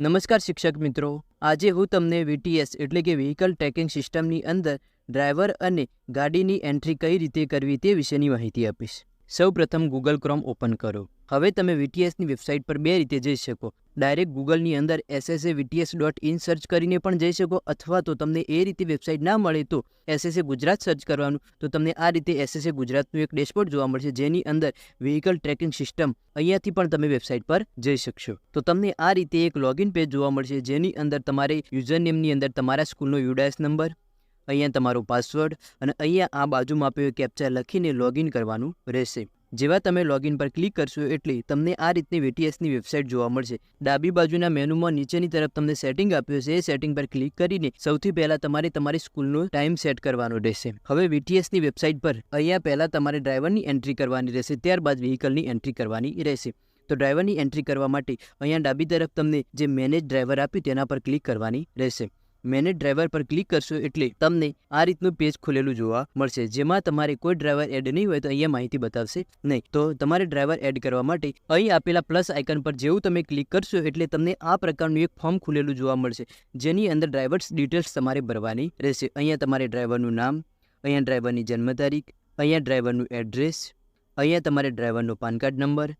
નમસ્કાર શિક્ષક મિત્રો. આજે હું તમને વીટીએસ એટલે કે વ્હીકલ ટ્રેકિંગ સિસ્ટમની અંદર ડ્રાઈવર અને ગાડીની એન્ટ્રી કઈ રીતે કરવી તે વિશેની માહિતી આપીશ. સૌ પ્રથમ ગૂગલ ક્રોમ ઓપન કરો. હવે તમે વીટીએસની વેબસાઇટ પર બે રીતે જઈ શકો. ડાયરેક્ટ ગૂગલની અંદર SSA VTS dot in search કરીને પણ જઈ શકો અથવા તો તમને એ રીતે વેબસાઇટ ના મળે તો એસએસએ ગુજરાત સર્ચ કરવાનું. તો તમને આ રીતે એસએસએ ગુજરાતનું એક ડેશબોર્ડ જોવા મળશે જેની અંદર વ્હીકલ ટ્રેકિંગ સિસ્ટમ અહીંયાથી પણ તમે વેબસાઇટ પર જઈ શકશો. તો તમને આ રીતે એક લોગિન પેજ જોવા મળશે જેની અંદર તમારે યુઝર નેમની અંદર તમારા સ્કૂલનો યુડાયસ નંબર અહીંયા તમારો પાસવર્ડ અને અહીંયા આ બાજુમાં આપ્યો કેપ્ચા લખીને લોગિન કરવાનું રહેશે. જેવા તમે લોગિન પર ક્લિક કરશો એટલે તમને આ રીતની વીટીએસની વેબસાઇટ જોવા મળશે. ડાબી બાજુના મેનુમાં નીચેની તરફ તમને સેટિંગ આપ્યું છે એ સેટિંગ પર ક્લિક કરીને સૌથી પહેલાં તમારે તમારી સ્કૂલનો ટાઈમ સેટ કરવાનો રહેશે. હવે વીટીએસની વેબસાઇટ પર અહીંયા પહેલાં તમારે ડ્રાઈવરની એન્ટ્રી કરવાની રહેશે. ત્યારબાદ વ્હીકલની એન્ટ્રી કરવાની રહેશે. તો ડ્રાઈવરની એન્ટ્રી કરવા માટે અહીંયા ડાબી તરફ તમને જે મેનેજ ડ્રાઈવર આપ્યું તેના પર ક્લિક કરવાની રહેશે. મેનેજ ડ્રાઈવર પર ક્લિક કરશો એટલે તમને આ રીતનું પેજ ખુલેલું જોવા મળશે, જેમાં તમારે કોઈ ડ્રાઈવર એડ નહીં હોય તો અહીંયા માહિતી બતાવશે નહીં. તો તમારે ડ્રાઈવર એડ કરવા માટે અહીં આપેલા પ્લસ આઇકન પર જેવું તમે ક્લિક કરશો એટલે તમને આ પ્રકારનું એક ફોર્મ ખુલેલું જોવા મળશે, જેની અંદર ડ્રાઈવર્સ ડિટેલ્સ તમારે ભરવાની રહેશે. અહીંયા તમારે ડ્રાઈવરનું નામ, અહીંયા ડ્રાઈવરની જન્મ તારીખ, અહીંયા ડ્રાઈવરનું એડ્રેસ, અહીંયા તમારે ડ્રાઈવરનો પાન કાર્ડ નંબર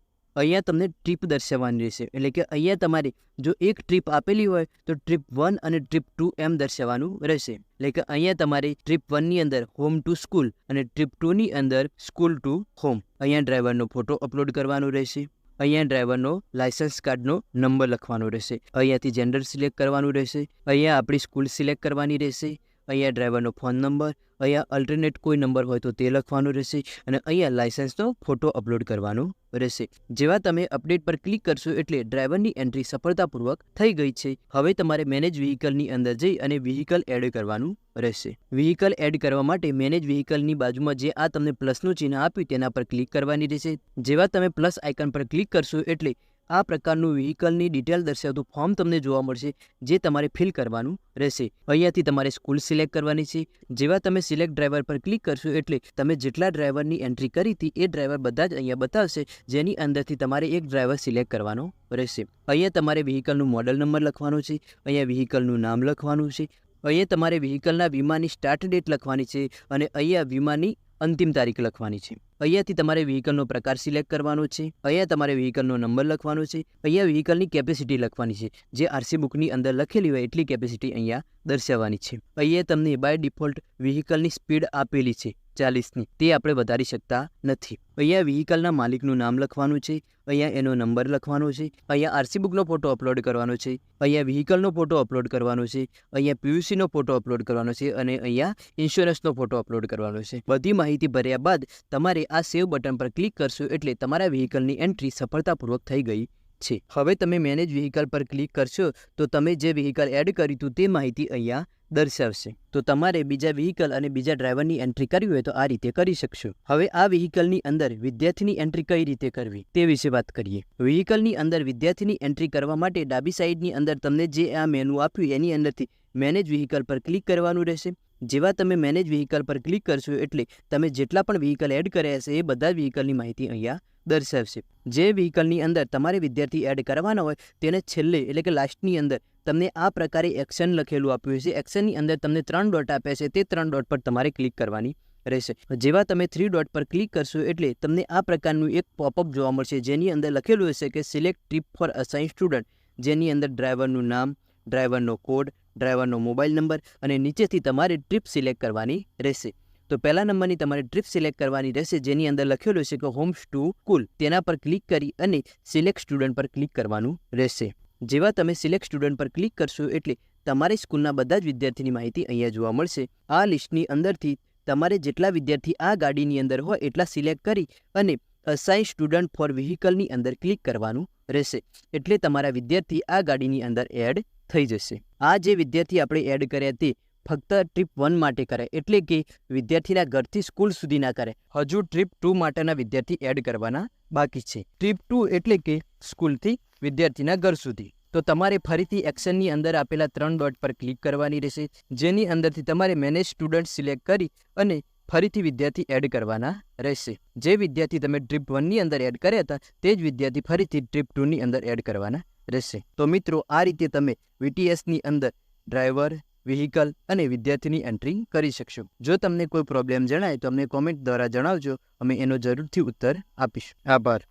અહીંયા તમને ટ્રીપ દર્શાવવાની રહેશે. એટલે કે અહીંયા તમારે જો એક ટ્રીપ આપેલી હોય, તો ટ્રીપ વન અને ટ્રીપ ટુ એમ દર્શાવવાનું રહેશે. એટલે કે અહીંયા તમારે ટ્રીપ વનની અંદર હોમ ટુ સ્કૂલ અને ટ્રીપ ટુની અંદર સ્કૂલ ટુ હોમ અહીંયા ડ્રાઈવરનો ફોટો અપલોડ કરવાનો રહેશે. અહીંયા ડ્રાઈવરનો લાયસન્સ કાર્ડનો નંબર લખવાનો રહેશે. અહીંયાથી જેન્ડર સિલેક્ટ કરવાનું રહેશે. અહીંયા આપણી સ્કૂલ સિલેક્ટ કરવાની રહેશે. અહીંયા ડ્રાઈવરનો ફોન નંબર, અહીંયા અલ્ટરનેટ કોઈ નંબર હોય તો તે લખવાનું રહેશે અને અહીંયા લાઇસન્સનો ફોટો અપલોડ કરવાનો રહેશે. જેવા તમે અપડેટ પર ક્લિક કરશો એટલે ડ્રાઈવરની એન્ટ્રી સફળતાપૂર્વક થઈ ગઈ છે. હવે તમારે મેનેજ વ્હીકલની અંદર જઈ અને વ્હીકલ એડ કરવાનું રહેશે. વ્હીકલ એડ કરવા માટે મેનેજ વ્હીકલની બાજુમાં જે આ તમને પ્લસનું ચિહ્ન આપ્યું તેના પર ક્લિક કરવાની રહેશે. જેવા તમે પ્લસ આઇકન પર ક્લિક કરશો એટલે આ પ્રકારનું વ્હીકલની ડિટેલ દર્શાવતું ફોર્મ તમને જોવા મળશે, જે તમારે ફિલ કરવાનું રહેશે. અહીંયાથી તમારે સ્કૂલ સિલેક્ટ કરવાની છે. જેવા તમે સિલેક્ટ ડ્રાઈવર પર ક્લિક કરશો એટલે તમે જેટલા ડ્રાઈવરની એન્ટ્રી કરી હતી, એ ડ્રાઈવર બધા જ અહીંયા બતાવશે, જેની અંદરથી તમારે એક ડ્રાઈવર સિલેક્ટ કરવાનો રહેશે. અહીંયા તમારે વ્હીકલનું મોડલ નંબર લખવાનો છે, અહીંયા વ્હીકલનું નામ લખવાનું છે, અહીંયા તમારે વ્હીકલના વીમાની સ્ટાર્ટ ડેટ લખવાની છે, અને અહીંયા વીમાની અંતિમ તારીખ લખવાની છે. અહીંયાથી તમારે વ્હીકલનો પ્રકાર સિલેક્ટ કરવાનો છે. અહીંયા તમારે વ્હીકલનો નંબર લખવાનો છે. અહીંયા વ્હીકલની કેપેસિટી લખવાની છે. જે આરસી બુકની અંદર લખેલી હોય એટલી કેપેસિટી અહીંયા દર્શાવવાની છે. અહીંયા તમને બાય ડિફોલ્ટ વ્હીકલની સ્પીડ આપેલી છે. ચાલીસની તે આપણે વધારી શકતા નથી. અહીંયા વ્હીકલના માલિકનું નામ લખવાનું છે, અહીંયા એનો નંબર લખવાનો છે, અહીંયા આરસી બુકનો ફોટો અપલોડ કરવાનો છે, અહીંયા વ્હીકલનો ફોટો અપલોડ કરવાનો છે, અહીંયા પીયુસીનો ફોટો અપલોડ કરવાનો છે અને અહીંયા ઇન્સ્યોરન્સનો ફોટો અપલોડ કરવાનો છે. બધી માહિતી ભર્યા બાદ તમારે આ સેવ બટન પર ક્લિક કરશો એટલે તમારા વ્હીકલની એન્ટ્રી સફળતાપૂર્વક થઈ ગઈ. છે. હવે તમે મેનેજ વ્હીકલ પર ક્લિક કરશો, તો તમે જે વ્હીકલ એડ કર્યું હતું તે માહિતી અહીંયા દર્શાવશે. તો તમારે બીજા વ્હીકલ અને બીજા ડ્રાઈવરની એન્ટ્રી કરવી હોય તો આ રીતે કરી શકશો. હવે આ વ્હીકલની અંદર વિદ્યાર્થીની એન્ટ્રી કઈ રીતે કરવી, તે વિશે વાત કરીએ. વ્હીકલની અંદર વિદ્યાર્થીની એન્ટ્રી કરવા માટે ડાબી સાઈડની અંદર તમને જે આ મેનુ આપ્યું, એની અંદરથી મેનેજ વ્હીકલ પર ક્લિક કરવાનું રહેશે. જેવા તમે મેનેજ વ્હીકલ પર ક્લિક કરશો એટલે તમે જેટલા પણ વ્હીકલ એડ કર્યા હશે એ બધા વ્હીકલની માહિતી અહીંયા દર્શાવશે. જે વ્હીકલની અંદર તમારે વિદ્યાર્થી એડ કરવાના હોય તેને છેલ્લે એટલે કે લાસ્ટની અંદર તમને આ પ્રકારે એક્શન લખેલું આપ્યું છે એક્શનની અંદર તમને ત્રણ ડોટ આપ્યા છે. તે ત્રણ ડોટ પર તમારે ક્લિક કરવાની રહેશે. જેવા તમે થ્રી ડોટ પર ક્લિક કરશો એટલે તમને આ પ્રકારનું એક પોપઅપ જોવા મળશે. જેની અંદર લખેલું હશે કે select trip for assign student જેની અંદર ડ્રાઈવરનું નામ ડ્રાઈવરનો કોડ ડ્રાઈવરનો મોબાઈલ નંબર અને નીચેથી તમારે ટ્રીપ સિલેક્ટ કરવાની રહેશે. તો પહેલા નંબરની તમારે ટ્રીપ સિલેક્ટ કરવાની રહેશે, જેની અંદર લખેલું છે કે હોમ્સ ટુ કુલ. તેના પર ક્લિક કરી અને સિલેક્ટ સ્ટુડન્ટ પર ક્લિક કરવાનું રહેશે. જેવા તમે સિલેક્ટ સ્ટુડન્ટ પર ક્લિક કરશો એટલે તમારી સ્કૂલના બધા જ વિદ્યાર્થીની માહિતી અહીંયા જોવા મળશે. આ લિસ્ટની અંદરથી તમારે જેટલા વિદ્યાર્થી આ ગાડીની અંદર હોય એટલા સિલેક્ટ કરી અને અસાઇન સ્ટુડન્ટ ફોર વ્હીકલની અંદર ક્લિક કરવાનું રહેશે. એટલે તમારા વિદ્યાર્થી આ ગાડીની અંદર એડ થઈ જશે. આ જે વિદ્યાર્થી આપણે એડ કર્યા તે ફક્ત ટ્રીપ વન માટે કરે, એટલે કે વિદ્યાર્થીના ઘરથી સ્કૂલ સુધી ના કરે. હજુ ટ્રીપ ટુ માટેના વિદ્યાર્થી એડ કરવાના બાકી છે. ટ્રીપ ટુ એટલે કે સ્કૂલથી વિદ્યાર્થીના ઘર સુધી. તો તમારે ફરીથી એક્શનની અંદર આપેલા ત્રણ ડોટ પર ક્લિક કરવાની રહેશે. જેની અંદરથી તમારે મેનેજ સ્ટુડન્ટ સિલેક્ટ કરી અને ફરીથી વિદ્યાર્થી એડ કરવાના રહેશે. જે વિદ્યાર્થી તમે ડ્રીપ વનની અંદર એડ કર્યા હતા, તે જ વિદ્યાર્થી ફરીથી ડ્રીપ ટુની અંદર એડ કરવાના રહેશે. તો મિત્રો, આ રીતે તમે વીટીએસની અંદર ડ્રાઈવર વ્હીકલ અને વિદ્યાર્થીની એન્ટ્રી કરી શકશો. જો તમને કોઈ પ્રોબ્લેમ જણાય તો અમને કોમેન્ટ દ્વારા જણાવજો. અમે એનો જરૂરથી ઉત્તર આપીશું. આભાર.